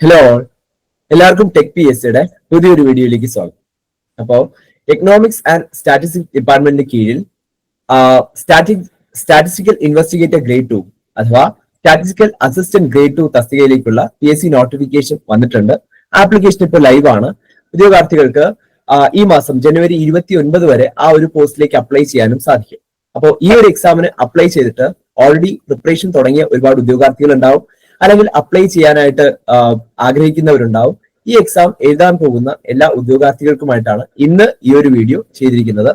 Hello എല്ലാവർക്കും tech P S സിയുടെ പുതിയൊരു വീഡിയോയിലേക്ക് സ്വാഗതം. അപ്പോ എക്കണോമിക്സ് ആൻഡ് സ്റ്റാറ്റിസ്റ്റിക്സ് ഡിപ്പാർട്ട്മെന്റിന് കീഴിൽ സ്റ്റാറ്റിസ്റ്റിക്കൽ ഇൻവെസ്റ്റിഗേറ്റർ ഗ്രേഡ് ടു അഥവാ സ്റ്റാറ്റിസ്റ്റിക്കൽ അസിസ്റ്റന്റ് ഗ്രേഡ് ടു തസ്തികയിലേക്കുള്ള പി എസ് സി നോട്ടിഫിക്കേഷൻ വന്നിട്ടുണ്ട്. ആപ്ലിക്കേഷൻ ഇപ്പോൾ ലൈവ് ആണ്. ഉദ്യോഗാർത്ഥികൾക്ക് ഈ മാസം ജനുവരി ഇരുപത്തി ഒൻപത് വരെ ആ ഒരു പോസ്റ്റിലേക്ക് അപ്ലൈ ചെയ്യാനും സാധിക്കും. അപ്പോൾ ഈ ഒരു എക്സാമിന് അപ്ലൈ ചെയ്തിട്ട് ഓൾറെഡി പ്രിപ്പറേഷൻ തുടങ്ങിയ ഒരുപാട് ഉദ്യോഗാർത്ഥികൾ ഉണ്ടാവും. അല്ലെങ്കിൽ അപ്ലൈ ചെയ്യാനായിട്ട് ആഗ്രഹിക്കുന്നവരുണ്ടാവും. ഈ എക്സാം എഴുതാൻ പോകുന്ന എല്ലാ ഉദ്യോഗാർത്ഥികൾക്കുമായിട്ടാണ് ഇന്ന് ഈ ഒരു വീഡിയോ ചെയ്തിരിക്കുന്നത്.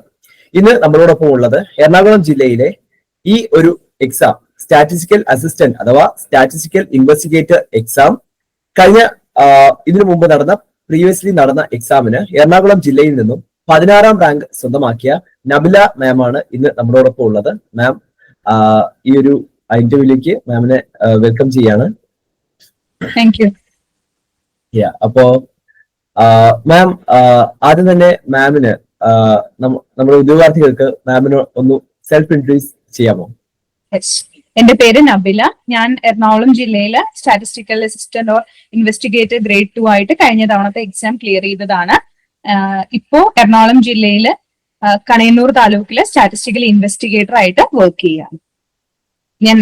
ഇന്ന് നമ്മളോടൊപ്പം ഉള്ളത് എറണാകുളം ജില്ലയിലെ ഈ ഒരു എക്സാം സ്റ്റാറ്റിസ്റ്റിക്കൽ അസിസ്റ്റന്റ് അഥവാ സ്റ്റാറ്റിസ്റ്റിക്കൽ ഇൻവെസ്റ്റിഗേറ്റർ എക്സാം കഴിഞ്ഞ ഇതിനു മുമ്പ് നടന്ന പ്രീവിയസ്ലി നടന്ന എക്സാമിന് എറണാകുളം ജില്ലയിൽ നിന്നും പതിനാറാം റാങ്ക് സ്വന്തമാക്കിയ നബില മാം ആണ് ഇന്ന് നമ്മളോടൊപ്പം ഉള്ളത്. മാം ഈ ഒരു ഇന്റർവ്യൂലേക്ക് മാമിനെ വെൽക്കം ചെയ്യാണ്. താങ്ക് യു Yeah, അപ്പോ മാം ആദ്യം തന്നെ മാമിന് നമ്മുടെ ഉദ്യോഗാർത്ഥികൾക്ക് മാമിന് ഒന്ന് സെൽഫ് ഇൻട്രൊഡ്യൂസ് ചെയ്യാമോ എന്റെ പേര് നബില. ഞാൻ എറണാകുളം ജില്ലയിലെ statistical assistant or investigator grade two ആയിട്ട് കഴിഞ്ഞ തവണത്തെ എക്സാം ക്ലിയർ ചെയ്തതാണ്. ഇപ്പോ എറണാകുളം ജില്ലയിലെ കണയന്നൂർ താലൂക്കിലെ സ്റ്റാറ്റിസ്റ്റിക്കൽ ഇൻവെസ്റ്റിഗേറ്റർ ആയിട്ട് വർക്ക് ചെയ്യാണ്. ഞാൻ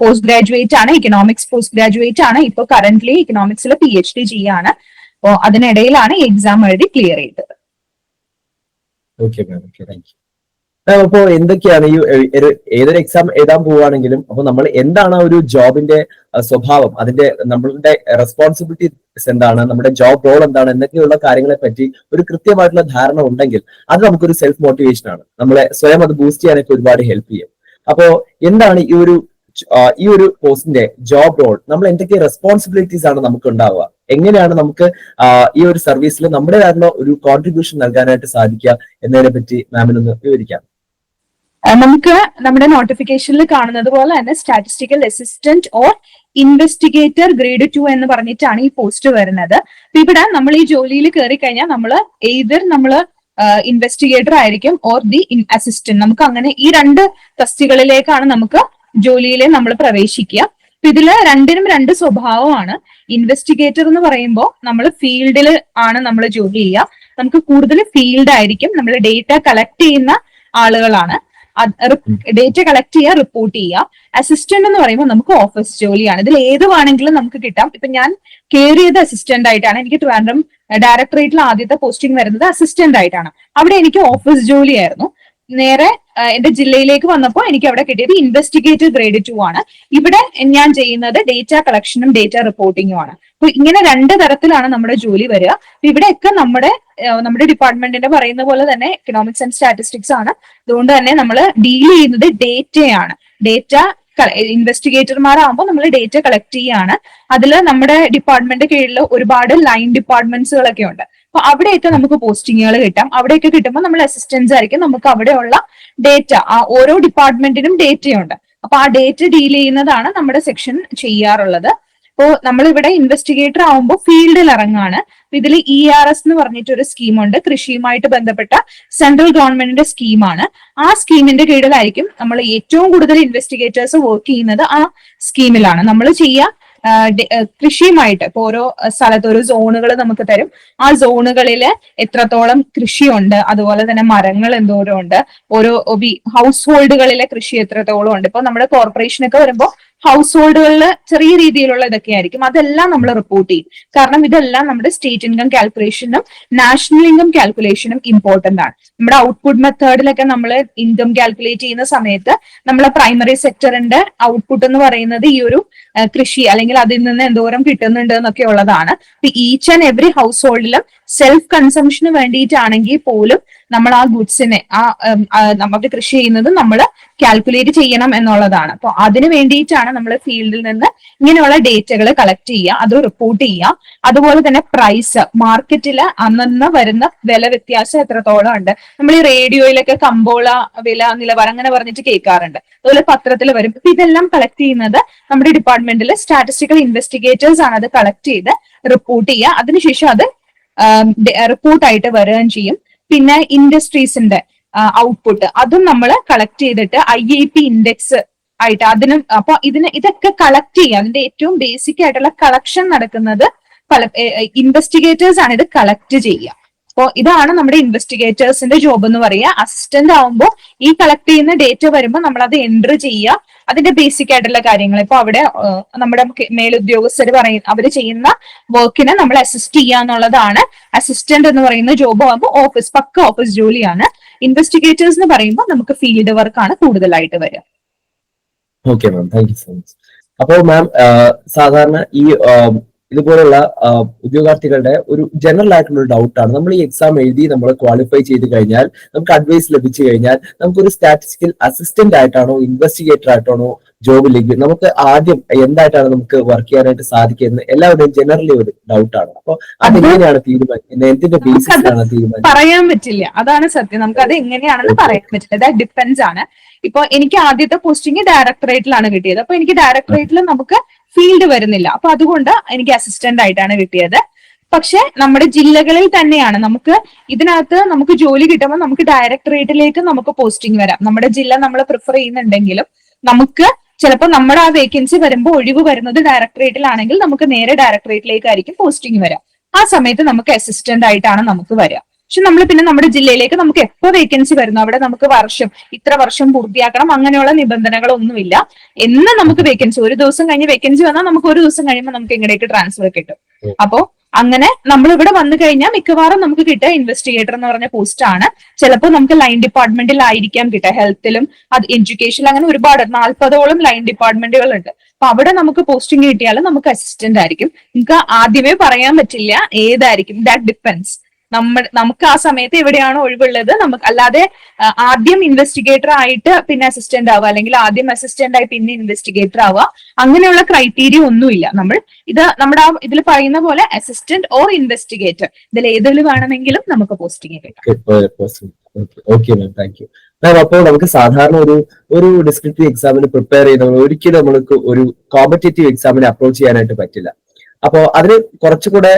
പോസ്റ്റ് ഗ്രാജുവേറ്റ് ആണ് ഇക്കണോമിക്സ് പോസ്റ്റ് ഗ്രാജുവേറ്റ് ആണ്. ഇപ്പൊ കറന്റ്ലി ഇക്കണോമിക്സിൽ പി എച്ച് ഡി ചെയ്യാണ് അപ്പോ അതിനിടയിലാണ് എക്സാം എഴുതി ക്ലിയർ ചെയ്തത്. അപ്പോ എന്തൊക്കെയാണ് ഈ ഏതൊരു എക്സാം എഴുതാൻ പോവുകയാണെങ്കിലും അപ്പൊ നമ്മൾ എന്താണ് ഒരു ജോബിന്റെ സ്വഭാവം? അതിന്റെ നമ്മളുടെ റെസ്പോൺസിബിലിറ്റീസ് എന്താണ്? നമ്മുടെ ജോബ് റോൾ എന്താണ്? എന്നൊക്കെയുള്ള കാര്യങ്ങളെ പറ്റി ഒരു കൃത്യമായിട്ടുള്ള ധാരണ ഉണ്ടെങ്കിൽ അത് നമുക്കൊരു സെൽഫ് മോട്ടിവേഷൻ ആണ്. നമ്മളെ സ്വയം അത് ബൂസ്റ്റ് ചെയ്യാനൊക്കെ ഒരുപാട് ഹെൽപ്പ് ചെയ്യും. അപ്പോ എന്താണ് ഈ ഒരു ഈ ഒരു പോസ്റ്റിന്റെ ജോബ് റോൾ നമ്മൾ എന്തൊക്കെ റെസ്പോൺസിബിലിറ്റീസ് ആണ് നമുക്ക് ഉണ്ടാവുക? എങ്ങനെയാണ് നമുക്ക് ഈ ഒരു സർവീസിൽ നമ്മുടേതായിട്ടുള്ള ഒരു കോൺട്രിബ്യൂഷൻ നൽകാനായിട്ട് സാധിക്കുക എന്നതിനെ പറ്റി മാമിനൊന്ന് വിവരിക്കാം. നമുക്ക് നമ്മുടെ നോട്ടിഫിക്കേഷനിൽ കാണുന്നത് പോലെ തന്നെ statistical assistant or investigator grade two എന്ന് പറഞ്ഞിട്ടാണ് ഈ പോസ്റ്റ് വരുന്നത്. ഇവിടെ നമ്മൾ ഈ ജോലിയിൽ കയറി കഴിഞ്ഞാൽ നമ്മൾ എയ്തർ നമ്മൾ ഇൻവെസ്റ്റിഗേറ്റർ ആയിരിക്കും ഓർ ദി അസിസ്റ്റന്റ് നമുക്ക് അങ്ങനെ ഈ രണ്ട് തസ്തികളിലേക്കാണ് നമുക്ക് ജോലിയിൽ നമ്മൾ പ്രവേശിക്കുക. അപ്പൊ ഇതിൽ രണ്ടിനും രണ്ട് സ്വഭാവമാണ്. ഇൻവെസ്റ്റിഗേറ്റർ എന്ന് പറയുമ്പോൾ നമ്മൾ ഫീൽഡിൽ ആണ് നമ്മൾ ജോലി ചെയ്യുക. നമുക്ക് കൂടുതൽ ഫീൽഡ് ആയിരിക്കും നമ്മൾ ഡേറ്റ കളക്ട് ചെയ്യുന്ന ആളുകളാണ്. ഡേറ്റ കളക്ട് ചെയ്യുക റിപ്പോർട്ട് ചെയ്യുക അസിസ്റ്റന്റ് എന്ന് പറയുമ്പോൾ നമുക്ക് ഓഫീസ് ജോലിയാണ്. ഇതിൽ ഏത് വേണമെങ്കിലും നമുക്ക് കിട്ടാം. ഇപ്പൊ ഞാൻ കയറിയത് അസിസ്റ്റന്റ് ആയിട്ടാണ്. എനിക്ക് ട്രിവാൻഡ്രം ഡയറക്ടറേറ്റിൽ ആദ്യത്തെ പോസ്റ്റിംഗ് വരുന്നത് അസിസ്റ്റന്റ് ആയിട്ടാണ്. അവിടെ എനിക്ക് ഓഫീസ് ജോലിയായിരുന്നു. നേരെ എന്റെ ജില്ലയിലേക്ക് വന്നപ്പോൾ എനിക്ക് അവിടെ കിട്ടിയത് ഇൻവെസ്റ്റിഗേറ്റീവ് ഗ്രേഡ് ടു ആണ്. ഇവിടെ ഞാൻ ചെയ്യുന്നത് ഡേറ്റ കളക്ഷനും ഡേറ്റ റിപ്പോർട്ടിങ്ങും ആണ്. അപ്പൊ ഇങ്ങനെ രണ്ട് തരത്തിലാണ് നമ്മുടെ ജോലി വരിക. ഇവിടെയൊക്കെ നമ്മുടെ നമ്മുടെ ഡിപ്പാർട്ട്മെന്റിന്റെ പറയുന്ന പോലെ തന്നെ എക്കണോമിക്സ് ആൻഡ് സ്റ്റാറ്റിസ്റ്റിക്സ് ആണ്. അതുകൊണ്ട് തന്നെ നമ്മൾ ഡീൽ ചെയ്യുന്നത് ഡേറ്റയാണ്. ഡേറ്റ ഇൻവെസ്റ്റിഗേറ്റർമാരാകുമ്പോൾ നമ്മൾ ഡേറ്റ കളക്ട് ചെയ്യാണ്. അതിൽ നമ്മുടെ ഡിപ്പാർട്ട്മെന്റ് കീഴിൽ ഒരുപാട് ലൈൻ ഡിപ്പാർട്ട്മെന്റ്സുകളൊക്കെ ഉണ്ട്. അപ്പൊ അവിടെയൊക്കെ നമുക്ക് പോസ്റ്റിങ്ങുകൾ കിട്ടാം. അവിടെയൊക്കെ കിട്ടുമ്പോൾ നമ്മൾ അസിസ്റ്റൻസ് ആയിരിക്കും നമുക്ക് അവിടെയുള്ള ഡേറ്റ ആ ഓരോ ഡിപ്പാർട്ട്മെന്റിനും ഡേറ്റയുണ്ട് അപ്പൊ ആ ഡേറ്റ ഡീൽ ചെയ്യുന്നതാണ് നമ്മുടെ സെക്ഷൻ ചെയ്യാറുള്ളത്. അപ്പോ നമ്മളിവിടെ ഇൻവെസ്റ്റിഗേറ്റർ ആവുമ്പോൾ ഫീൽഡിൽ ഇറങ്ങാണ്. അപ്പൊ ഇതിൽ ഇ ആർ എസ് എന്ന് പറഞ്ഞിട്ട് ഒരു സ്കീമുണ്ട് കൃഷിയുമായിട്ട് ബന്ധപ്പെട്ട സെൻട്രൽ ഗവൺമെന്റിന്റെ സ്കീമാണ് ആ സ്കീമിന്റെ കീഴിലായിരിക്കും നമ്മൾ ഏറ്റവും കൂടുതൽ ഇൻവെസ്റ്റിഗേറ്റേഴ്സ് വർക്ക് ചെയ്യുന്നത് ആ സ്കീമിലാണ് നമ്മൾ ചെയ്യുക കൃഷിയുമായിട്ട്. ഇപ്പൊ ഓരോ സ്ഥലത്ത് ഓരോ സോണുകൾ നമുക്ക് തരും. ആ സോണുകളിൽ എത്രത്തോളം കൃഷിയുണ്ട് അതുപോലെ തന്നെ മരങ്ങൾ എന്തോരം ഉണ്ട് ഓരോ ഹൗസ് ഹോൾഡുകളിലെ കൃഷി എത്രത്തോളം ഉണ്ട്. ഇപ്പൊ നമ്മുടെ കോർപ്പറേഷനൊക്കെ വരുമ്പോൾ ഹൗസ് ഹോൾഡുകളിൽ ചെറിയ രീതിയിലുള്ള ഇതൊക്കെ ആയിരിക്കും. അതെല്ലാം നമ്മൾ റിപ്പോർട്ട് ചെയ്യും. കാരണം ഇതെല്ലാം നമ്മുടെ സ്റ്റേറ്റ് ഇൻകം കാൽക്കുലേഷനും നാഷണൽ ഇൻകം കാൽക്കുലേഷനും ഇമ്പോർട്ടന്റ് ആണ്. നമ്മുടെ ഔട്ട്പുട്ട് മെത്തേഡിലൊക്കെ നമ്മൾ ഇൻകം കാൽക്കുലേറ്റ് ചെയ്യുന്ന സമയത്ത് നമ്മളെ പ്രൈമറി സെക്ടറിന്റെ ഔട്ട്പുട്ട് എന്ന് പറയുന്നത് ഈ ഒരു കൃഷി അല്ലെങ്കിൽ അതിൽ നിന്ന് എന്തോരം കിട്ടുന്നുണ്ട് എന്നൊക്കെ ഉള്ളതാണ്. ഈച്ച് ആൻഡ് എവറി ഹൗസ് ഹോൾഡിലും സെൽഫ് കൺസംഷന് വേണ്ടിയിട്ടാണെങ്കിൽ പോലും നമ്മൾ ആ ഗുഡ്സിനെ ആ നമുക്ക് കൃഷി ചെയ്യുന്നത് നമ്മൾ കാൽക്കുലേറ്റ് ചെയ്യണം എന്നുള്ളതാണ്. അപ്പൊ അതിന് വേണ്ടിയിട്ടാണ് നമ്മൾ ഫീൽഡിൽ നിന്ന് ഇങ്ങനെയുള്ള ഡേറ്റകൾ കളക്ട് ചെയ്യുക അത് റിപ്പോർട്ട് ചെയ്യുക. അതുപോലെ തന്നെ പ്രൈസ് മാർക്കറ്റിൽ അന്നന്ന് വരുന്ന വില വ്യത്യാസം എത്രത്തോളം ഉണ്ട്. നമ്മൾ ഈ റേഡിയോയിലൊക്കെ കമ്പോള വില നിലവാരം അങ്ങനെ പറഞ്ഞിട്ട് കേൾക്കാറുണ്ട്. അതുപോലെ പത്രത്തിൽ വരും. ഇപ്പൊ ഇതെല്ലാം കളക്ട് ചെയ്യുന്നത് നമ്മുടെ ഡിപ്പാർട്ട്മെന്റിൽ സ്റ്റാറ്റിസ്റ്റിക്കൽ ഇൻവെസ്റ്റിഗേറ്റേഴ്സ് ആണ് അത് കളക്ട് ചെയ്ത് റിപ്പോർട്ട് ചെയ്യുക. അതിനുശേഷം അത് റിപ്പോർട്ടായിട്ട് വരികയും ചെയ്യും. പിന്നെ ഇൻഡസ്ട്രീസിന്റെ ഔട്ട്പുട്ട് അതും നമ്മൾ കളക്ട് ചെയ്തിട്ട് ഐ എ പി ഇൻഡെക്സ് ആയിട്ട് അതിനും അപ്പൊ ഇതിന് ഇതൊക്കെ കളക്ട് ചെയ്യുക. അതിന്റെ ഏറ്റവും ബേസിക് ആയിട്ടുള്ള കളക്ഷൻ നടക്കുന്നത് പല ഇൻവെസ്റ്റിഗേറ്റേഴ്സ് ആണ് ഇത് കളക്ട് ചെയ്യുക. അപ്പോ ഇതാണ് നമ്മുടെ ഇൻവെസ്റ്റിഗേറ്റേഴ്സിന്റെ ജോബ് എന്ന് പറയുക. അസിസ്റ്റന്റ് ആവുമ്പോൾ ഈ കളക്ട് ചെയ്യുന്ന ഡേറ്റ വരുമ്പോൾ നമ്മൾ അത് എന്റർ ചെയ്യുക. അതിന്റെ ബേസിക് ആയിട്ടുള്ള കാര്യങ്ങൾ. ഇപ്പൊ അവിടെ നമ്മുടെ മേലുദ്യോഗസ്ഥർ പറയും അവർ ചെയ്യുന്ന വർക്കിനെ നമ്മൾ അസിസ്റ്റ് ചെയ്യുക എന്നുള്ളതാണ്. അസിസ്റ്റന്റ് എന്ന് പറയുന്ന ജോബ് ആകുമ്പോൾ ഓഫീസ് പക്ക ഓഫീസ് ജോലിയാണ്. ഇൻവെസ്റ്റിഗേറ്റേഴ്സ് എന്ന് പറയുമ്പോൾ നമുക്ക് ഫീൽഡ് വർക്കാണ് കൂടുതലായിട്ട് വരിക. Okay ma'am thank you so much അപ്പോൾ മാം സാധാരണ ഈ ഇതുപോലുള്ള ഉദ്യോഗാർത്ഥികളുടെ ഒരു ജനറൽ ആയിട്ടുള്ള ഡൗട്ടാണ് നമ്മൾ ഈ എക്സാം എഴുതി നമ്മൾ ക്വാളിഫൈ ചെയ്ത് കഴിഞ്ഞാൽ നമുക്ക് അഡ്വൈസ് ലഭിച്ചു കഴിഞ്ഞാൽ നമുക്കൊരു സ്റ്റാറ്റിസ്റ്റിക്കൽ അസിസ്റ്റന്റ് ആയിട്ടാണോ ഇൻവെസ്റ്റിഗേറ്റർ ആയിട്ടാണോ ജോബ് ലഭിക്കും നമുക്ക് ആദ്യം എന്തായിട്ടാണ് നമുക്ക് വർക്ക് ചെയ്യാനായിട്ട് സാധിക്കുന്നത്? എല്ലാവരുടെയും ജനറലി ഒരു ഡൗട്ടാണ് അപ്പോൾ അതെങ്ങനെയാണ് തീരുമാനം? എന്തിന്റെ ബേസിസിലാണ് തീരുമാനം? പറയാൻ പറ്റില്ല. അതാണ് സത്യം. നമുക്ക് അത് എങ്ങനെയാണെന്ന് പറയാൻ പറ്റില്ല. ദാറ്റ് ഡിപ്പെൻസ് ആണ്. ഇപ്പൊ എനിക്ക് ആദ്യത്തെ പോസ്റ്റിംഗ് ഡയറക്ടറേറ്റിലാണ് കിട്ടിയത്. അപ്പൊ എനിക്ക് ഡയറക്ടറേറ്റിൽ നമുക്ക് ഫീൽഡ് വരുന്നില്ല. അപ്പൊ അതുകൊണ്ട് എനിക്ക് അസിസ്റ്റന്റ് ആയിട്ടാണ് കിട്ടിയത്. പക്ഷെ നമ്മുടെ ജില്ലകളിൽ തന്നെയാണ് നമുക്ക് ഇതിനകത്ത് നമുക്ക് ജോലി കിട്ടുമ്പോൾ നമുക്ക് ഡയറക്ടറേറ്റിലേക്ക് നമുക്ക് പോസ്റ്റിംഗ് വരാം. നമ്മുടെ ജില്ല നമ്മൾ പ്രിഫർ ചെയ്യുന്നുണ്ടെങ്കിലും നമുക്ക് ചിലപ്പോൾ നമ്മുടെ ആ വേക്കൻസി വരുമ്പോൾ ഒഴിവ് വരുന്നത് ഡയറക്ടറേറ്റിലാണെങ്കിൽ നമുക്ക് നേരെ ഡയറക്ടറേറ്റിലേക്കായിരിക്കും പോസ്റ്റിംഗ് വരാം. ആ സമയത്ത് നമുക്ക് അസിസ്റ്റന്റ് ആയിട്ടാണ് നമുക്ക് വരിക പക്ഷെ നമ്മൾ പിന്നെ നമ്മുടെ ജില്ലയിലേക്ക് നമുക്ക് എപ്പോ വേക്കൻസി വരുന്നു അവിടെ നമുക്ക് വർഷം ഇത്ര വർഷം പൂർത്തിയാക്കണം അങ്ങനെയുള്ള നിബന്ധനകളൊന്നുമില്ല. എന്ന് നമുക്ക് വേക്കൻസി ഒരു ദിവസം കഴിഞ്ഞ് വേക്കൻസി വന്നാൽ നമുക്ക് ഒരു ദിവസം കഴിയുമ്പോൾ നമുക്ക് ഇങ്ങടേക്ക് ട്രാൻസ്ഫർ കിട്ടും. ഉം. അങ്ങനെ നമ്മൾ ഇവിടെ വന്നു കഴിഞ്ഞാൽ മിക്കവാറും നമുക്ക് കിട്ടുക ഇൻവെസ്റ്റിഗേറ്റർ എന്ന് പറഞ്ഞ പോസ്റ്റ് ആണ്. ചിലപ്പോൾ നമുക്ക് ലൈൻ ഡിപ്പാർട്ട്മെന്റിലായിരിക്കാം കിട്ടുക ഹെൽത്തിലും അത് എഡ്യൂക്കേഷനിൽ അങ്ങനെ ഒരുപാട് നാൽപ്പതോളം ലൈൻ ഡിപ്പാർട്ട്മെന്റുകൾ ഉണ്ട്. അപ്പൊ അവിടെ നമുക്ക് പോസ്റ്റിംഗ് കിട്ടിയാൽ നമുക്ക് അസിസ്റ്റന്റ് ആയിരിക്കും. നമുക്ക് ആദ്യമേ പറയാൻ പറ്റില്ല ഏതായിരിക്കും ദാറ്റ് ഡിപ്പെൻസ് നമ്മൾ നമുക്ക് ആ സമയത്ത് എവിടെയാണോ ഒഴിവുള്ളത്. നമുക്ക് അല്ലാതെ ആദ്യം ഇൻവെസ്റ്റിഗേറ്റർ ആയിട്ട് പിന്നെ അസിസ്റ്റന്റ് ആവുക അല്ലെങ്കിൽ ആദ്യം അസിസ്റ്റന്റ് ആയി പിന്നെ ഇൻവെസ്റ്റിഗേറ്റർ ആവുക അങ്ങനെയുള്ള ക്രൈറ്റീരിയ ഒന്നുമില്ല. നമ്മൾ ഇത് നമ്മുടെ ആ ഇതിൽ പറയുന്ന പോലെ അസിസ്റ്റന്റ് ഓർ ഇൻവെസ്റ്റിഗേറ്റർ ഇതിൽ ഏതിൽ വേണമെങ്കിലും നമുക്ക് പോസ്റ്റിംഗ് കിട്ടാം മാം അപ്പോൾ നമുക്ക് സാധാരണ ഒരു ഒരു ഡിസ്ക്രിപ്റ്റീവ് എക്സാമിന് പ്രിപ്പയർ ചെയ്യുന്നവർ ഒരിക്കലും നമ്മൾക്ക് ഒരു കോമ്പറ്റേറ്റീവ് എക്സാമിനെ അപ്രോച്ച് ചെയ്യാനായിട്ട് പറ്റില്ല. അപ്പോൾ അതിന് കുറച്ചുകൂടെ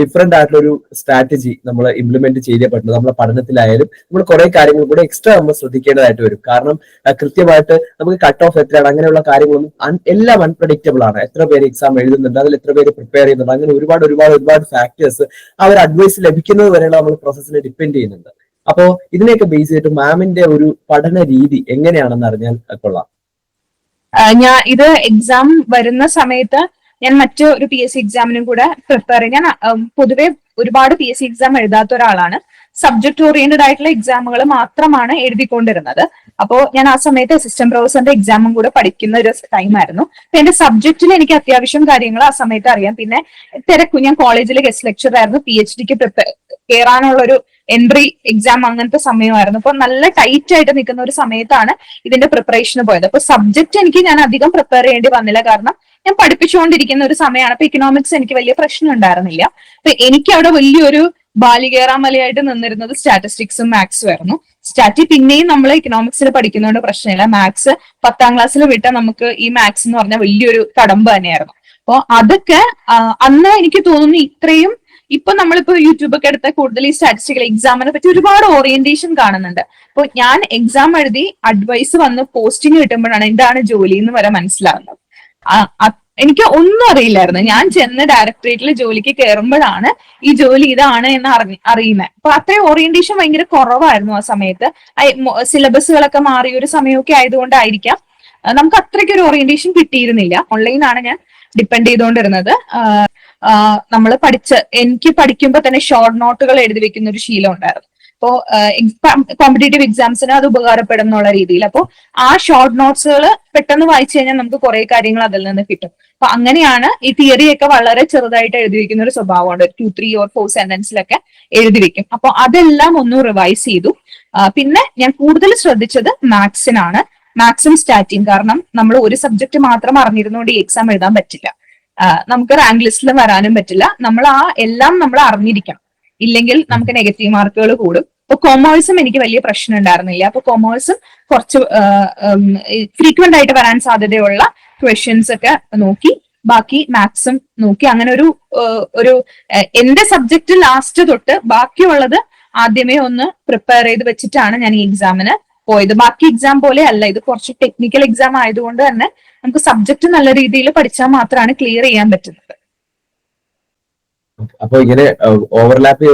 ഡിഫറെന്റ് ആയിട്ടുള്ള ഒരു സ്ട്രാറ്റജി നമ്മൾ ഇംപ്ലിമെന്റ് ചെയ്തേ പറ്റുള്ളൂ നമ്മുടെ പഠനത്തിലായാലും നമ്മൾ കുറെ കാര്യങ്ങൾ കൂടെ എക്സ്ട്രാ നമ്മൾ ശ്രദ്ധിക്കേണ്ടതായിട്ട് വരും. കാരണം കൃത്യമായിട്ട് നമുക്ക് കട്ട് ഓഫ് എത്രയാണ് അങ്ങനെയുള്ള കാര്യങ്ങളൊന്നും എല്ലാം അൺപ്രഡിക്റ്റബിൾ ആണ്. എത്ര പേര് എക്സാം എഴുതുന്നുണ്ട് അതിൽ എത്ര പേര് പ്രിപ്പയർ ചെയ്യുന്നുണ്ട് അങ്ങനെ ഒരുപാട് ഒരുപാട് ഒരുപാട് ഫാക്ടേഴ്സ് അവർ അഡ്വൈസ് ലഭിക്കുന്നത് വരെയുള്ള നമ്മൾ പ്രോസസ്സിനെ ഡിപ്പെൻഡ് ചെയ്യുന്നുണ്ട്. അപ്പോ ഇതിനെയൊക്കെ ബേസ് ചെയ്തിട്ട് മാമിന്റെ ഒരു പഠന രീതി എങ്ങനെയാണെന്ന് അറിഞ്ഞാൽ കൊള്ളാം. ഞാൻ ഇത് എക്സാം വരുന്ന സമയത്ത് ഞാൻ മറ്റു ഒരു പി എസ് സി എക്സാമിനും കൂടെ പ്രിപ്പയർ ഞാൻ പൊതുവേ ഒരുപാട് പി എസ് സി എക്സാം എഴുതാത്ത ഒരാളാണ്. സബ്ജക്ട് ഓറിയന്റഡ് ആയിട്ടുള്ള എക്സാമുകൾ മാത്രമാണ് എഴുതിക്കൊണ്ടിരുന്നത്. അപ്പോ ഞാൻ ആ സമയത്ത് അസിസ്റ്റന്റ് പ്രൊഫസറിന്റെ എക്സാമും കൂടെ പഠിക്കുന്ന ഒരു ടൈം ആയിരുന്നു. അപ്പൊ എന്റെ സബ്ജക്റ്റിൽ എനിക്ക് അത്യാവശ്യം കാര്യങ്ങൾ ആ സമയത്ത് അറിയാം. പിന്നെ തിരക്കും ഞാൻ കോളേജിൽ ഗസ്റ്റ് ലെക്ചർ ആയിരുന്നു. പി എച്ച് ഡിക്ക് പ്രിപ്പയർ കയറാനുള്ള ഒരു എൻട്രി എക്സാം അങ്ങനത്തെ സമയമായിരുന്നു. അപ്പൊ നല്ല ടൈറ്റ് ആയിട്ട് നിൽക്കുന്ന ഒരു സമയത്താണ് ഇതിന്റെ പ്രിപ്പറേഷന് പോയത്. അപ്പൊ സബ്ജക്ട് എനിക്ക് ഞാൻ അധികം പ്രിപ്പയർ ചെയ്യേണ്ടി വന്നില്ല. കാരണം ഞാൻ പഠിപ്പിച്ചുകൊണ്ടിരിക്കുന്ന ഒരു സമയമാണ്. അപ്പൊ ഇക്കണോമിക്സ് എനിക്ക് വലിയ പ്രശ്നം ഉണ്ടായിരുന്നില്ല. അപ്പൊ എനിക്ക് അവിടെ വലിയൊരു ബാലികേറാമലയായിട്ട് നിന്നിരുന്നത് സ്റ്റാറ്റിസ്റ്റിക്സും മാത്സും ആയിരുന്നു. സ്റ്റാറ്റി പിന്നെയും നമ്മൾ ഇക്കണോമിക്സിൽ പഠിക്കുന്നതുകൊണ്ട് പ്രശ്നമില്ല. മാത്സ് പത്താം ക്ലാസ്സിൽ വിട്ട നമുക്ക് ഈ മാത്സ് എന്ന് പറഞ്ഞ വലിയൊരു കടമ്പ് തന്നെയായിരുന്നു. അപ്പൊ അതൊക്കെ അന്ന് എനിക്ക് തോന്നുന്നു ഇത്രയും ഇപ്പൊ നമ്മളിപ്പോ യൂട്യൂബ് ഒക്കെ എടുത്ത കൂടുതൽ ഈ സ്റ്റാറ്റിസ്റ്റിക്കൽ എക്സാമിനെ പറ്റി ഒരുപാട് ഓറിയന്റേഷൻ കാണുന്നുണ്ട്. അപ്പോൾ ഞാൻ എക്സാം എഴുതി അഡ്വൈസ് വന്ന് പോസ്റ്റിംഗ് കിട്ടുമ്പോഴാണ് എന്താണ് ജോലി എന്ന് വരെ മനസ്സിലാവുന്നത്. എനിക്ക് ഒന്നും അറിയില്ലായിരുന്നു. ഞാൻ ചെന്ന ഡയറക്ടറേറ്റിൽ ജോലിക്ക് കയറുമ്പോഴാണ് ഈ ജോലി ഇതാണ് എന്ന് അറിഞ്ഞ അറിയുന്നത് അപ്പൊ അത്രയും ഓറിയന്റേഷൻ ഭയങ്കര കുറവായിരുന്നു ആ സമയത്ത്. സിലബസുകളൊക്കെ മാറിയ ഒരു സമയമൊക്കെ ആയതുകൊണ്ടായിരിക്കാം. നമുക്ക് അത്രയ്ക്ക് ഒരു ഓറിയന്റേഷൻ കിട്ടിയിരുന്നില്ല. ഓൺലൈനാണ് ഞാൻ ഡിപ്പെൻഡ് ചെയ്തുകൊണ്ടിരുന്നത്. നമ്മൾ പഠിച്ച എനിക്ക് പഠിക്കുമ്പോൾ തന്നെ ഷോർട്ട് നോട്ടുകൾ എഴുതി വെക്കുന്ന ഒരു ശീലം ഉണ്ടായിരുന്നു. അപ്പോ കോമ്പറ്റേറ്റീവ് എക്സാംസിന് അത് ഉപകാരപ്പെടും എന്നുള്ള രീതിയിൽ. അപ്പോൾ ആ ഷോർട്ട് നോട്ട്സുകൾ പെട്ടെന്ന് വായിച്ചു കഴിഞ്ഞാൽ നമുക്ക് കുറെ കാര്യങ്ങൾ അതിൽ നിന്ന് കിട്ടും. അപ്പൊ അങ്ങനെയാണ് ഈ തിയറി ഒക്കെ വളരെ ചെറുതായിട്ട് എഴുതി വെക്കുന്ന ഒരു സ്വഭാവമുണ്ട്. ടു ത്രീ ഓർ ഫോർ സെന്റൻസിലൊക്കെ എഴുതി വെക്കും. അപ്പൊ അതെല്ലാം ഒന്ന് റിവൈസ് ചെയ്തു. പിന്നെ ഞാൻ കൂടുതൽ ശ്രദ്ധിച്ചത് മാത്സിനാണ്. മാത്സും സ്റ്റാറ്റിങ് കാരണം നമ്മൾ ഒരു സബ്ജക്ട് മാത്രം അറിഞ്ഞിരുന്നുകൊണ്ട് ഈ എക്സാം എഴുതാൻ പറ്റില്ല. നമുക്ക് റാങ്ക് ലിസ്റ്റിൽ വരാനും പറ്റില്ല. നമ്മൾ ആ എല്ലാം നമ്മൾ അറിഞ്ഞിരിക്കണം. ഇല്ലെങ്കിൽ നമുക്ക് നെഗറ്റീവ് മാർക്കുകൾ കൂടും. അപ്പൊ കൊമേഴ്സും എനിക്ക് വലിയ പ്രശ്നം ഉണ്ടായിരുന്നില്ല. അപ്പൊ കൊമേഴ്സും കുറച്ച് ഫ്രീക്വന്റ് ആയിട്ട് വരാൻ സാധ്യതയുള്ള ക്വസ്റ്റ്യൻസ് ഒക്കെ നോക്കി. ബാക്കി മാത്സും നോക്കി. അങ്ങനെ ഒരു ഒരു എന്റെ സബ്ജക്ട് ലാസ്റ്റ് തൊട്ട് ബാക്കിയുള്ളത് ആദ്യമേ ഒന്ന് പ്രിപ്പയർ ചെയ്ത് വെച്ചിട്ടാണ് ഞാൻ ഈ എക്സാമിന് പോയത്. ബാക്കി എക്സാം പോലെ അല്ല. ഇത് കുറച്ച് ടെക്നിക്കൽ എക്സാം ആയതുകൊണ്ട് തന്നെ നമുക്ക് സബ്ജക്ട് നല്ല രീതിയിൽ പഠിച്ചാൽ മാത്രമാണ് ക്ലിയർ ചെയ്യാൻ പറ്റുന്നത്. അപ്പൊ ഇങ്ങനെ ഓവർലാപ്പ്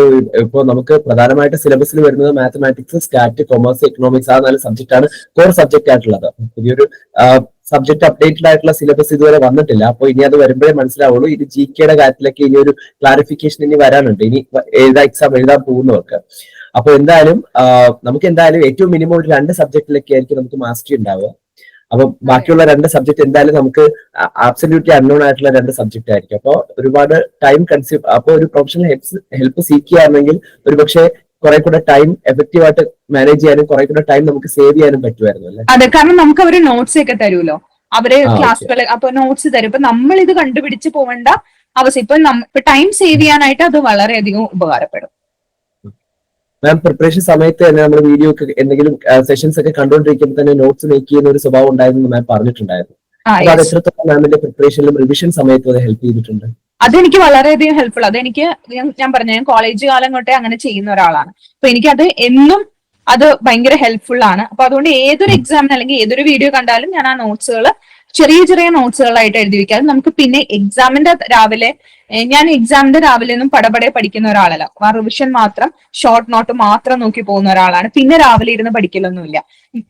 ഇപ്പോ നമുക്ക് പ്രധാനമായിട്ട് സിലബസിൽ വരുന്നത് മാത്തമാറ്റിക്സ് സ്റ്റാറ്റ് കൊമേഴ്സ് എക്കണോമിക്സ് ആ നാല് സബ്ജക്റ്റ് ആണ് കോർ സബ്ജക്റ്റ് ആയിട്ടുള്ളത്. പുതിയൊരു സബ്ജക്ട് അപ്ഡേറ്റഡ് ആയിട്ടുള്ള സിലബസ് ഇതുവരെ വന്നിട്ടില്ല. അപ്പൊ ഇനി അത് വരുമ്പോഴേ മനസ്സിലാവുള്ളൂ. ഇത് ജി കെയുടെ കാര്യത്തിലൊക്കെ ഇനി ഒരു ക്ലാരിഫിക്കേഷൻ ഇനി വരാനുണ്ട്. ഇനി എഴുതാ എക്സാം എഴുതാൻ പോകുന്നവർക്ക്. അപ്പൊ എന്തായാലും നമുക്ക് എന്തായാലും ഏറ്റവും മിനിമം ഒരു രണ്ട് സബ്ജക്റ്റിലൊക്കെ ആയിരിക്കും നമുക്ക് മാസ്റ്ററി ഉണ്ടാവുക. അപ്പൊ ബാക്കിയുള്ള രണ്ട് സബ്ജക്ട് എന്തായാലും നമുക്ക് ആബ്സല്യൂട്ട്ലി അൺനോൺ ആയിട്ടുള്ള രണ്ട് സബ്ജക്ട് ആയിരിക്കും. അപ്പോൾ ഒരുപാട് ടൈം കൺസ്യൂം അപ്പൊ ഒരു പ്രൊഫഷണൽ ഹെൽപ്പ് ഹെൽപ്പ് സീക്കുകയാണെങ്കിൽ ഒരുപക്ഷെ കുറെ കൂടെ ടൈം എഫക്റ്റീവ് ആയിട്ട് മാനേജ് ചെയ്യാനും കുറെ കൂടെ ടൈം നമുക്ക് സേവ് ചെയ്യാനും പറ്റുമായിരുന്നു അല്ലേ? അതെ കാരണം നമുക്ക് അവർ നോട്ട്സ് ഒക്കെ തരുമല്ലോ അവർ ക്ലാസ്സുകൾ അപ്പൊ നോട്ട്സ് തരും. ഇപ്പൊ നമ്മൾ ഇത് കണ്ടുപിടിച്ച് പോവേണ്ട അവസ്ഥ ഇപ്പൊ ടൈം സേവ് ചെയ്യാനായിട്ട് അത് വളരെയധികം ഉപകാരപ്പെടും. മാം പ്രിപ്പറേഷൻ സമയത്ത് തന്നെ നമ്മൾ വീഡിയോ ഒക്കെ എന്തെങ്കിലും സെഷൻസ് ഒക്കെ കണ്ടുകൊണ്ടിരിക്കുമ്പോൾ തന്നെ നോട്ട്സ് മേക്ക് ചെയ്യുന്ന ഒരു സ്വഭാവം ഉണ്ടായിരുന്നു മാം പറഞ്ഞിട്ടുണ്ടായിരുന്നു. അത് എത്രത്തോളം മാമിന്റെ പ്രിപ്പറേഷനിലും റിവിഷൻ സമയത്തും അത് ഹെൽപ്പ് ചെയ്തിട്ടുണ്ട്? അതെനിക്ക് വളരെയധികം ഹെൽപ്ഫുൾ അതെനിക്ക് ഞാൻ- ഞാൻ പറഞ്ഞു ഞാൻ കോളേജ് കാലം തൊട്ടേ അങ്ങനെ ചെയ്യുന്ന ഒരാളാണ്. അപ്പൊ എനിക്കത് എന്നും അത് ഭയങ്കര ഹെൽപ്ഫുൾ ആണ്. അപ്പൊ അതുകൊണ്ട് ഏതൊരു എക്സാമിന് അല്ലെങ്കിൽ ഏതൊരു വീഡിയോ കണ്ടാലും ഞാൻ ആ നോട്ട്സുകൾ ചെറിയ ചെറിയ നോട്ട്സുകളായിട്ട് എഴുതി വെക്കാം. അത് നമുക്ക് പിന്നെ എക്സാമിന്റെ രാവിലെ ഞാൻ എക്സാമിന്റെ രാവിലെ ഒന്നും പടപടെ പഠിക്കുന്ന ഒരാളല്ല. ആ റിവിഷൻ മാത്രം ഷോർട്ട് നോട്ട് മാത്രം നോക്കി പോകുന്ന ഒരാളാണ്. പിന്നെ രാവിലെ ഇരുന്ന് പഠിക്കലൊന്നുമില്ല.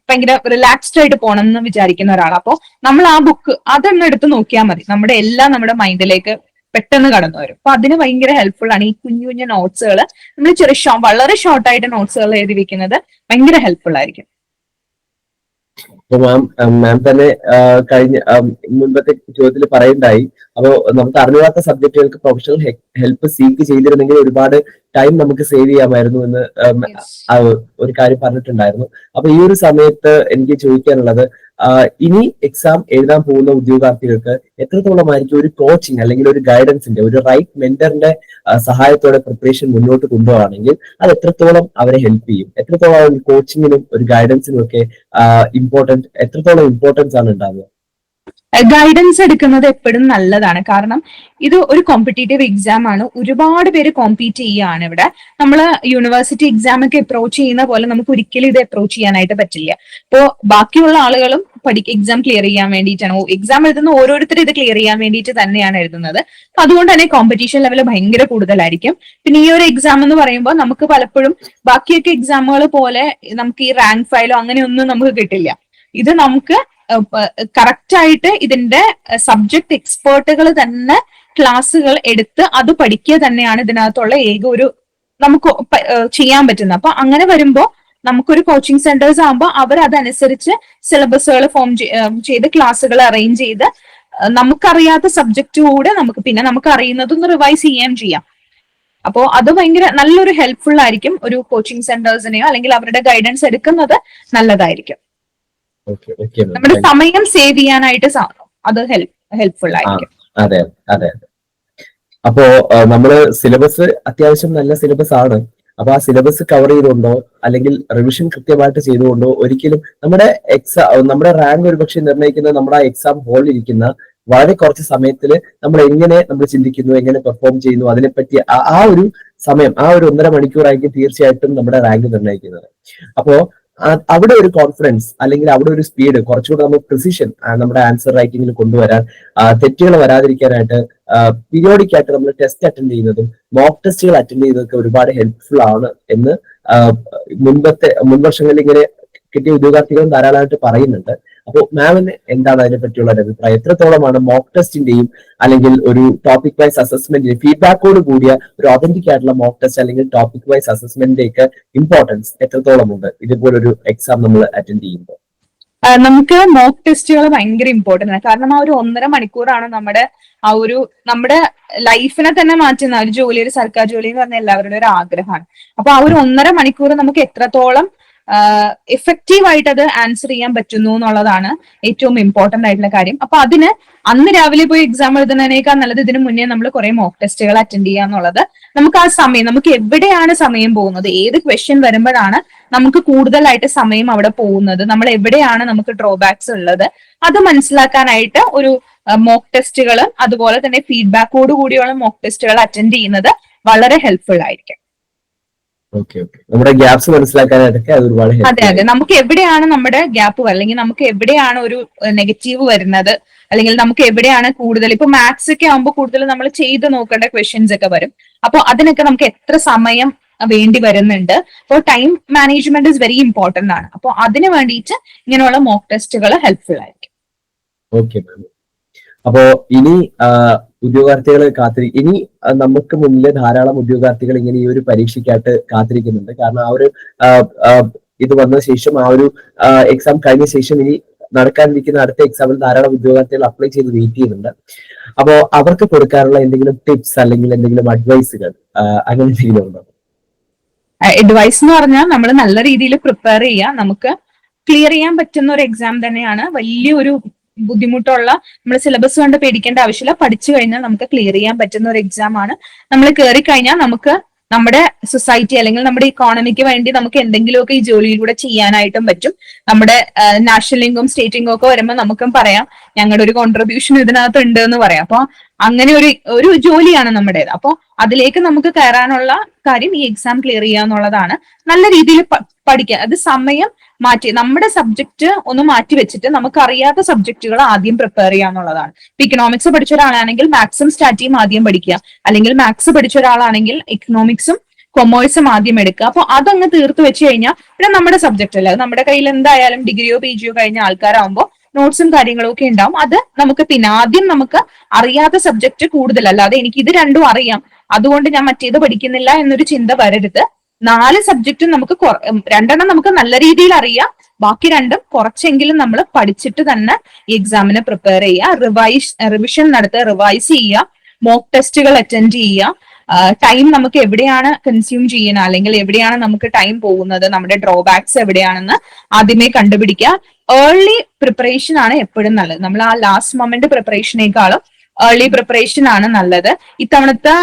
ഭയങ്കര റിലാക്സ്ഡ് ആയിട്ട് പോകണം എന്ന് വിചാരിക്കുന്ന ഒരാളാണ് അപ്പോ നമ്മൾ ആ ബുക്ക് അതൊന്ന് എടുത്ത് നോക്കിയാൽ മതി. നമ്മുടെ എല്ലാം നമ്മുടെ മൈൻഡിലേക്ക് പെട്ടെന്ന് കടന്നു വരും. അപ്പൊ അതിന് ഭയങ്കര ഹെൽപ്ഫുൾ ആണ്. ഈ കുഞ്ഞു കുഞ്ഞു നോട്ട്സുകൾ നമ്മൾ ചെറിയ വളരെ ഷോർട്ട് ആയിട്ട് നോട്ട്സുകൾ എഴുതി വെക്കുന്നത് ഭയങ്കര ഹെൽപ്ഫുൾ ആയിരിക്കും. അപ്പൊ മാം മാം തന്നെ കഴിഞ്ഞ മുൻപത്തെ ചോദ്യത്തിൽ പറയുണ്ടായി. അപ്പോ നമുക്ക് അറിഞ്ഞാത്ത സബ്ജക്റ്റുകൾക്ക് പ്രൊഫഷണൽ ഹെൽപ്പ് സീക്ക് ചെയ്തിരുന്നെങ്കിൽ ഒരുപാട് ടൈം നമുക്ക് സേവ് ചെയ്യാമായിരുന്നു എന്ന് ഒരു കാര്യം പറഞ്ഞിട്ടുണ്ടായിരുന്നു. അപ്പൊ ഈ ഒരു സമയത്ത് എനിക്ക് ചോദിക്കാനുള്ളത് ഇനി എക്സാം എഴുതാൻ പോകുന്ന ഉദ്യോഗാർത്ഥികൾക്ക് എത്രത്തോളം എത്രത്തോളമായിരിക്കും ഒരു കോച്ചിങ് അല്ലെങ്കിൽ ഒരു ഗൈഡൻസിന്റെ ഒരു റൈറ്റ് മെന്ററിന്റെ സഹായത്തോടെ പ്രിപ്പറേഷൻ മുന്നോട്ട് കൊണ്ടുപോവാണെങ്കിൽ അത് എത്രത്തോളം അവരെ ഹെൽപ്പ് ചെയ്യും? എത്രത്തോളം ഒരു കോച്ചിങ്ങിനും ഒരു ഗൈഡൻസിനും ഒക്കെ ഇമ്പോർട്ടന്റ് എത്രത്തോളം ഇമ്പോർട്ടൻസ് ആണ് ഉണ്ടാവുക? ഗൈഡൻസ് എടുക്കുന്നത് എപ്പോഴും നല്ലതാണ്. കാരണം ഇത് ഒരു കോമ്പറ്റേറ്റീവ് എക്സാം ആണ്. ഒരുപാട് പേര് കോമ്പീറ്റ് ചെയ്യുകയാണ് ഇവിടെ. നമ്മൾ യൂണിവേഴ്സിറ്റി എക്സാം ഒക്കെ അപ്രോച്ച് ചെയ്യുന്ന പോലെ നമുക്ക് ഒരിക്കലും ഇത് അപ്രോച്ച് ചെയ്യാനായിട്ട് പറ്റില്ല. ഇപ്പോ ബാക്കിയുള്ള ആളുകളും പഠിക്ക എക്സാം ക്ലിയർ ചെയ്യാൻ വേണ്ടിയിട്ടാണ്. എക്സാം എഴുതുന്ന ഓരോരുത്തരും ഇത് ക്ലിയർ ചെയ്യാൻ വേണ്ടിയിട്ട് തന്നെയാണ് എഴുതുന്നത്. അപ്പൊ അതുകൊണ്ട് തന്നെ കോമ്പറ്റീഷൻ ലെവൽ ഭയങ്കര കൂടുതലായിരിക്കും. പിന്നെ ഈ ഒരു എക്സാം എന്ന് പറയുമ്പോൾ നമുക്ക് പലപ്പോഴും ബാക്കിയൊക്കെ എക്സാമുകൾ പോലെ നമുക്ക് ഈ റാങ്ക് ഫയലോ അങ്ങനെയൊന്നും നമുക്ക് കിട്ടില്ല. ഇത് നമുക്ക് കറക്റ്റ് ആയിട്ട് ഇതിന്റെ സബ്ജക്ട് എക്സ്പേർട്ടുകൾ തന്നെ ക്ലാസ്സുകൾ എടുത്ത് അത് പഠിക്കുക തന്നെയാണ് ഇതിനകത്തുള്ള ഏക ഒരു നമുക്ക് ചെയ്യാൻ പറ്റുന്നത്. അപ്പൊ അങ്ങനെ വരുമ്പോ നമുക്കൊരു കോച്ചിങ് സെന്റേഴ്സ് ആകുമ്പോൾ അവർ അതനുസരിച്ച് സിലബസുകൾ ഫോം ചെയ്ത് ക്ലാസ്സുകൾ അറേഞ്ച് ചെയ്ത് നമുക്കറിയാത്ത സബ്ജക്റ്റ് കൂടെ നമുക്ക് പിന്നെ നമുക്ക് അറിയുന്നതൊന്ന് റിവൈസ് ചെയ്യുകയും ചെയ്യാം. അപ്പോ അത് ഭയങ്കര നല്ലൊരു ഹെൽപ്ഫുൾ ആയിരിക്കും ഒരു കോച്ചിങ് സെന്റേഴ്സിനെയോ അല്ലെങ്കിൽ അവരുടെ ഗൈഡൻസ് എടുക്കുന്നത് നല്ലതായിരിക്കും. നമ്മുടെ സമയം സേവ് ചെയ്യാനായിട്ട് അത് ഹെൽപ്ഫുൾ ആയിരിക്കും. അതെ അതെ അപ്പോ നമ്മൾ സിലബസ് അത്യാവശ്യം നല്ല സിലബസ് ആണ്. അപ്പൊ ആ സിലബസ് കവർ ചെയ്തുകൊണ്ടോ അല്ലെങ്കിൽ റിവിഷൻ കൃത്യമായിട്ട് ചെയ്തുകൊണ്ടോ ഒരിക്കലും നമ്മുടെ എക്സാം നമ്മുടെ റാങ്ക് ഒരുപക്ഷെ നിർണയിക്കുന്ന നമ്മുടെ ആ എക്സാം ഹോളിൽ ഇരിക്കുന്ന വളരെ കുറച്ച് സമയത്തിൽ നമ്മൾ എങ്ങനെ നമ്മൾ ചിന്തിക്കുന്നു എങ്ങനെ പെർഫോം ചെയ്യുന്നു അതിനെപ്പറ്റി ആ- ഒരു സമയം ആ ഒരു ഒന്നര മണിക്കൂറായിരിക്കും തീർച്ചയായിട്ടും നമ്മുടെ റാങ്ക് നിർണയിക്കുന്നത്. അപ്പോ അവിടെ ഒരു കോൺഫിഡൻസ് അല്ലെങ്കിൽ അവിടെ ഒരു സ്പീഡ് കുറച്ചുകൂടെ നമ്മൾ പ്രിസിഷൻ നമ്മുടെ ആൻസർ റൈറ്റിംഗിൽ കൊണ്ടുവരാൻ തെറ്റുകൾ വരാതിരിക്കാനായിട്ട് പീരിയോഡിക് ആയിട്ട് നമ്മൾ ടെസ്റ്റ് അറ്റൻഡ് ചെയ്യുന്നതും മോക്ക് ടെസ്റ്റുകൾ അറ്റൻഡ് ചെയ്യുന്നതൊക്കെ ഒരുപാട് ഹെൽപ്ഫുൾ ആണ് എന്ന് മുൻപത്തെ മുൻവർഷങ്ങളിൽ ഇങ്ങനെ കിട്ടിയ ഉദ്യോഗാർത്ഥികളും ധാരാളമായിട്ട് പറയുന്നുണ്ട്. അപ്പോൾ മാമിന് എന്താണ് അതിനെ പറ്റിയുള്ള അഭിപ്രായം? എത്രത്തോളമാണ് മോക്ക് ടെസ്റ്റിന്റെയും അല്ലെങ്കിൽ ഒരു ടോപ്പിക് വൈസ് അസസ്മെന്റിന്റെ ഫീഡ്ബാക്കോട് കൂടിയ ഒരു ഒതന്റിക് ആയിട്ടുള്ള മോക്ക് ടെസ്റ്റ് അല്ലെങ്കിൽ ടോപ്പിക് വൈസ് അസസ്മെന്റിന്റെ ഒക്കെ ഇമ്പോർട്ടൻസ് എത്രത്തോളം ഉണ്ട് ഇതുപോലൊരു എക്സാം നമ്മൾ അറ്റൻഡ് ചെയ്യുമ്പോൾ. നമുക്ക് മോക്ക് ടെസ്റ്റുകൾ ഭയങ്കര ഇമ്പോർട്ടന്റ് ആണ്. കാരണം ആ ഒരു ഒന്നര മണിക്കൂറാണ് നമ്മുടെ ആ ഒരു നമ്മുടെ ലൈഫിനെ തന്നെ മാറ്റുന്ന ഒരു ജോലി ഒരു സർക്കാർ ജോലി എന്ന് പറഞ്ഞ എല്ലാവരുടെ ഒരു ആഗ്രഹമാണ്. അപ്പൊ ആ ഒരു ഒന്നര മണിക്കൂർ നമുക്ക് എത്രത്തോളം എഫക്റ്റീവ് ആയിട്ട് അത് ആൻസർ ചെയ്യാൻ പറ്റുന്നു എന്നുള്ളതാണ് ഏറ്റവും ഇമ്പോർട്ടന്റ് ആയിട്ടുള്ള കാര്യം. അപ്പൊ അതിന് അന്ന് രാവിലെ പോയി എക്സാം എഴുതുന്നതിനേക്കാൾ നല്ലത് ഇതിനു മുന്നേ നമ്മൾ കുറെ മോക്ക് ടെസ്റ്റുകൾ അറ്റൻഡ് ചെയ്യുക എന്നുള്ളത് നമുക്ക് ആ സമയം നമുക്ക് എവിടെയാണ് സമയം പോകുന്നത്? ഏത് ക്വസ്റ്റ്യൻ വരുമ്പോഴാണ് നമുക്ക് കൂടുതലായിട്ട് സമയം അവിടെ പോകുന്നത്? നമ്മൾ എവിടെയാണ് നമുക്ക് ഡ്രോബാക്സ് ഉള്ളത്? അത് മനസ്സിലാക്കാനായിട്ട് ഒരു മോക്ക് ടെസ്റ്റുകൾ അതുപോലെ തന്നെ ഫീഡ്ബാക്കോട് കൂടിയുള്ള മോക്ക് ടെസ്റ്റുകൾ അറ്റൻഡ് ചെയ്യുന്നത് വളരെ ഹെൽപ്ഫുൾ ആയിരിക്കും. നമ്മുടെ ഗ്യാപ്സ് മനസ്സിലാക്കാനായിട്ടൊക്കെ അത് ഒരുപാട് അതെ അതെ. നമുക്ക് എവിടെയാണ് നമ്മുടെ ഗ്യാപ്പ് അല്ലെങ്കിൽ നമുക്ക് എവിടെയാണ് ഒരു നെഗറ്റീവ് വരുന്നത്? അല്ലെങ്കിൽ നമുക്ക് എവിടെയാണ് കൂടുതൽ? ഇപ്പൊ മാത്സ് ഒക്കെ ആകുമ്പോൾ കൂടുതൽ നമ്മൾ ചെയ്ത് നോക്കേണ്ട ക്വസ്റ്റ്യൻസ് ഒക്കെ വരും. അപ്പോൾ അതിനൊക്കെ നമുക്ക് എത്ര സമയം വേണ്ടി വരുന്നുണ്ട്? അപ്പോൾ time management is very important ആണ്. അപ്പോൾ അതിന് വേണ്ടിയിട്ട് ഇങ്ങനെയുള്ള മോക്ക് ടെസ്റ്റുകൾ ഹെൽപ്ഫുൾ ആയിരിക്കും. ഓക്കെ മാം അപ്പോ ഇനി ഉദ്യോഗാർത്ഥികൾ കാത്തിരി ഇനി നമുക്ക് മുന്നിൽ ധാരാളം ഉദ്യോഗാർത്ഥികൾ ഇങ്ങനെ ഈ ഒരു പരീക്ഷയ്ക്കായിട്ട് കാത്തിരിക്കുന്നുണ്ട്. കാരണം ആ ഒരു ഇത് വന്ന ശേഷം ആ ഒരു എക്സാം കഴിഞ്ഞ ശേഷം ഇനി നടക്കാനിരിക്കുന്ന അടുത്ത എക്സാമിൽ ധാരാളം ഉദ്യോഗാർത്ഥികൾ അപ്ലൈ ചെയ്ത് വെയിറ്റ് ചെയ്യുന്നുണ്ട്. അപ്പോ അവർക്ക് കൊടുക്കാനുള്ള എന്തെങ്കിലും ടിപ്സ് അല്ലെങ്കിൽ എന്തെങ്കിലും അഡ്വൈസുകൾ അങ്ങനെ എന്തെങ്കിലും ഉണ്ടോ? അഡ്വൈസ് എന്ന് പറഞ്ഞാൽ നമ്മൾ നല്ല രീതിയിൽ പ്രിപ്പയർ ചെയ്യുക. നമുക്ക് ക്ലിയർ ചെയ്യാൻ പറ്റുന്ന ഒരു എക്സാം തന്നെയാണ്. വലിയൊരു ബുദ്ധിമുട്ടുള്ള നമ്മൾ സിലബസ് കണ്ട് പേടിക്കേണ്ട ആവശ്യമില്ല. പഠിച്ചു കഴിഞ്ഞാൽ നമുക്ക് ക്ലിയർ ചെയ്യാൻ പറ്റുന്ന ഒരു എക്സാം ആണ്. നമ്മൾ കയറി കഴിഞ്ഞാൽ നമുക്ക് നമ്മുടെ സൊസൈറ്റി അല്ലെങ്കിൽ നമ്മുടെ ഇക്കോണമിക്ക് വേണ്ടി നമുക്ക് എന്തെങ്കിലുമൊക്കെ ഈ ജോലിയിലൂടെ ചെയ്യാനായിട്ടും പറ്റും. നമ്മുടെ നാഷണൽ ഇൻകം സ്റ്റേറ്റ് ഒക്കെ വരുമ്പോൾ നമുക്കും പറയാം ഞങ്ങളുടെ ഒരു കോൺട്രിബ്യൂഷൻ ഇതിനകത്ത് ഉണ്ട് എന്ന് പറയാം. അപ്പോൾ അങ്ങനെ ഒരു ഒരു ജോലിയാണ് നമ്മുടേത്. അപ്പോൾ അതിലേക്ക് നമുക്ക് കയറാനുള്ള കാര്യം ഈ എക്സാം ക്ലിയർ ചെയ്യുക എന്നുള്ളതാണ് നല്ല രീതിയിൽ പഠിക്കുക അത് സമയം മാറ്റി നമ്മുടെ സബ്ജക്ട് ഒന്ന് മാറ്റി വെച്ചിട്ട് നമുക്ക് അറിയാത്ത സബ്ജക്റ്റുകൾ ആദ്യം പ്രിപ്പയർ ചെയ്യുക എന്നുള്ളതാണ്. ഇപ്പൊ ഇക്കണോമിക്സ് പഠിച്ച ഒരാളാണെങ്കിൽ മാത്സും സ്റ്റാറ്റിയും ആദ്യം പഠിക്കുക. അല്ലെങ്കിൽ മാത്സ് പഠിച്ച ഒരാളാണെങ്കിൽ ഇക്കണോമിക്സും കൊമേഴ്സും ആദ്യം എടുക്കുക. അപ്പൊ അതങ്ങ് തീർത്ത് വെച്ച് കഴിഞ്ഞാൽ പിന്നെ നമ്മുടെ സബ്ജക്റ്റ് അല്ല? നമ്മുടെ കയ്യിൽ എന്തായാലും ഡിഗ്രിയോ പി ജിയോ കഴിഞ്ഞ ആൾക്കാരാകുമ്പോൾ നോട്ട്സും കാര്യങ്ങളും ഒക്കെ ഉണ്ടാവും. അത് നമുക്ക് പിന്നെ ആദ്യം നമുക്ക് അറിയാത്ത സബ്ജക്ട് കൂടുതൽ. അല്ലാതെ എനിക്ക് ഇത് രണ്ടും അറിയാം. അതുകൊണ്ട് ഞാൻ മറ്റേത് പഠിക്കുന്നില്ല എന്നൊരു ചിന്ത വരരുത്. നാല് സബ്ജക്റ്റും നമുക്ക് രണ്ടെണ്ണം നമുക്ക് നല്ല രീതിയിൽ അറിയാം. ബാക്കി രണ്ടും കുറച്ചെങ്കിലും നമ്മൾ പഠിച്ചിട്ട് തന്നെ ഈ എക്സാമിന് പ്രിപ്പയർ ചെയ്യുക. റിവൈസ് റിവിഷൻ നടത്തുക റിവൈസ് ചെയ്യുക. മോക്ക് ടെസ്റ്റുകൾ അറ്റൻഡ് ചെയ്യുക. ടൈം നമുക്ക് എവിടെയാണ് കൺസ്യൂം ചെയ്യുന്നത്? അല്ലെങ്കിൽ എവിടെയാണ് നമുക്ക് ടൈം പോകുന്നത്? നമ്മുടെ ഡ്രോബാക്സ് എവിടെയാണെന്ന് ആദ്യമേ കണ്ടുപിടിക്കുക. ഏർലി പ്രിപ്പറേഷൻ ആണ് എപ്പോഴും നല്ലത്. നമ്മൾ ആ ലാസ്റ്റ് മൊമെന്റ് പ്രിപ്പറേഷനേക്കാളും ഏർലി പ്രിപ്പറേഷൻ ആണ് നല്ലത്. ഇത്തവണത്തെ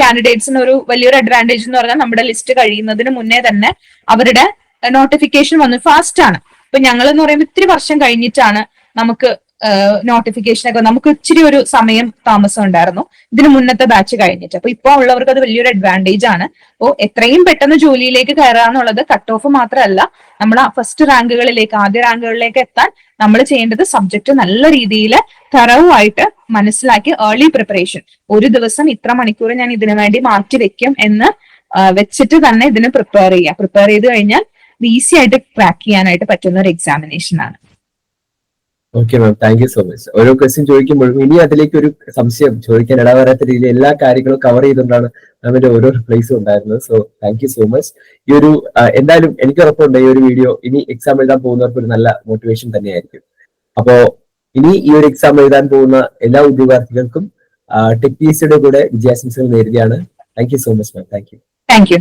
കാൻഡിഡേറ്റ്സിന് ഒരു വലിയൊരു അഡ്വാന്റേജ് എന്ന് പറഞ്ഞാൽ നമ്മുടെ ലിസ്റ്റ് കഴിയുന്നതിന് മുന്നേ തന്നെ അവരുടെ നോട്ടിഫിക്കേഷൻ വന്നു ഫാസ്റ്റ് ആണ്. ഇപ്പൊ ഞങ്ങൾ എന്ന് പറയുമ്പോൾ ഇത്തിരി വർഷം കഴിഞ്ഞിട്ടാണ് നമുക്ക് നോട്ടിഫിക്കേഷൻ ഒക്കെ നമുക്ക് ഇച്ചിരി ഒരു സമയം താമസം ഉണ്ടായിരുന്നു. ഇതിന് മുന്നത്തെ ബാച്ച് കഴിഞ്ഞിട്ട്. അപ്പൊ ഇപ്പൊ ഉള്ളവർക്ക് അത് വലിയൊരു അഡ്വാന്റേജ് ആണ്. അപ്പോൾ എത്രയും പെട്ടെന്ന് ജോലിയിലേക്ക് കയറുക എന്നുള്ളത് കട്ട് ഓഫ് മാത്രമല്ല നമ്മൾ ആ ഫസ്റ്റ് റാങ്കുകളിലേക്ക് ആദ്യ റാങ്കുകളിലേക്ക് എത്താൻ നമ്മൾ ചെയ്യേണ്ടത് സബ്ജക്ട് നല്ല രീതിയിൽ തറവുമായിട്ട് മനസ്സിലാക്കി ഏർലി പ്രിപ്പറേഷൻ ഒരു ദിവസം ഇത്ര മണിക്കൂർ ഞാൻ ഇതിനു വേണ്ടി മാറ്റി വെക്കും എന്ന് വെച്ചിട്ട് തന്നെ ഇതിന് പ്രിപ്പയർ ചെയ്യുക. പ്രിപ്പയർ ചെയ്ത് കഴിഞ്ഞാൽ ഈസി ആയിട്ട് ക്രാക്ക് ചെയ്യാനായിട്ട് പറ്റുന്ന ഒരു എക്സാമിനേഷൻ ആണ്. Okay ma'am thank you so much ഓരോ ക്വസ്റ്റ്യൻ ചോദിക്കുമ്പോഴും ഇനി അതിലേക്ക് ഒരു സംശയം ചോദിക്കാൻ ഇടവരാത്ത രീതിയിൽ എല്ലാ കാര്യങ്ങളും കവർ ചെയ്തുകൊണ്ടാണ് മാമിന്റെ ഓരോ റിപ്ലൈസും ഉണ്ടായിരുന്നത്. So thank you so much ഈ ഒരു എന്തായാലും എനിക്ക് ഉറപ്പുണ്ട് ഈ ഒരു വീഡിയോ ഇനി എക്സാം എഴുതാൻ പോകുന്നവർക്ക് ഒരു നല്ല മോട്ടിവേഷൻ തന്നെയായിരിക്കും. അപ്പോ ഇനി ഈ ഒരു എക്സാം എഴുതാൻ പോകുന്ന എല്ലാ ഉദ്യോഗാർത്ഥികൾക്കും ടെക് പി എസ് സിയുടെ കൂടെ വിജയാശംസകൾ നേരുകയാണ്. Thank you so much ma'am thank you thank you